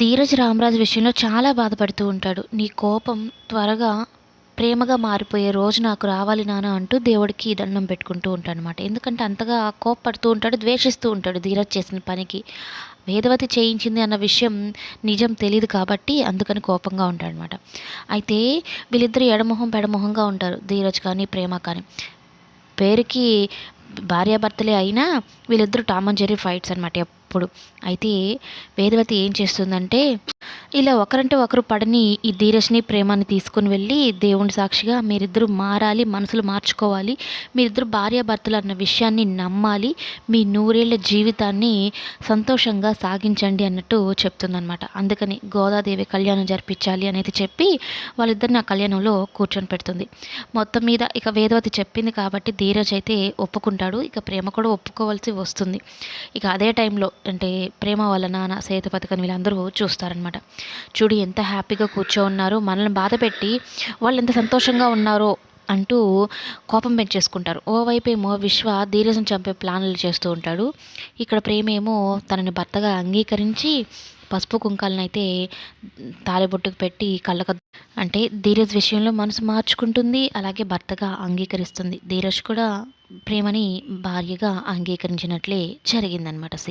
ధీరజ్ రామరాజు విషయంలో చాలా బాధపడుతూ ఉంటాడు. నీ కోపం త్వరగా ప్రేమగా మారిపోయే రోజు నాకు రావాలి నాన్న అంటూ దేవుడికి దండం పెట్టుకుంటూ ఉంటాడు అనమాట ఎందుకంటే అంతగా కోపపడుతూ ఉంటాడు ద్వేషిస్తూ ఉంటాడు ధీరజ్ చేసిన పనికి. వేదవతి చేయించింది అన్న విషయం నిజం తెలియదు కాబట్టి అందుకని కోపంగా ఉంటాడనమాట అయితే వీళ్ళిద్దరు ఎడమొహం పెడమొహంగా ఉంటారు ధీరజ్ కానీ ప్రేమ కానీ. పేరుకి భార్యాభర్తలే అయినా వీళ్ళిద్దరూ టామ్ అండ్ జెర్రీ ఫైట్స్ అనమాట అప్పుడు. అయితే వేదవతి ఏం చేస్తుందంటే ఇలా ఒకరంటే ఒకరు పడని ఈ ధీరజ్ని ప్రేమని తీసుకుని వెళ్ళి దేవుని సాక్షిగా మీరిద్దరూ మారాలి మనసులు మార్చుకోవాలి మీరిద్దరు భార్యాభర్తలు అన్న విషయాన్ని నమ్మాలి మీ నూరేళ్ళ జీవితాన్ని సంతోషంగా సాగించండి అన్నట్టు చెప్తుందనమాట అందుకని గోదాదేవి కళ్యాణం జరిపించాలి అనేది చెప్పి వాళ్ళిద్దరిని ఆ కళ్యాణంలో కూర్చొని పెడుతుంది. మొత్తం మీద ఇక వేదవతి చెప్పింది కాబట్టి ధీరజ్ అయితే ఒప్పుకుంటాడు. ఇక ప్రేమ కూడా ఒప్పుకోవాల్సి వస్తుంది. ఇక అదే టైంలో అంటే ప్రేమ వాళ్ళ నాన్న సేతుపతి కానీ వీళ్ళందరూ చూస్తారనమాట చూడు ఎంత హ్యాపీగా కూర్చో ఉన్నారో మనల్ని బాధ పెట్టి వాళ్ళు ఎంత సంతోషంగా ఉన్నారో అంటూ కోపం పెంచేసుకుంటారు. ఓవైపు ఏమో విశ్వ ధీరజను చంపే ప్లాన్లు చేస్తూ ఉంటాడు. ఇక్కడ ప్రేమ ఏమో తనని భర్తగా అంగీకరించి పసుపు కుంకాలను అయితే తాలిబొట్టుకు పెట్టి కళ్ళక అంటే ధీరజ్ విషయంలో మనసు మార్చుకుంటుంది అలాగే భర్తగా అంగీకరిస్తుంది. ధీరజ్ కూడా ప్రేమని భార్యగా అంగీకరించినట్లే జరిగిందనమాట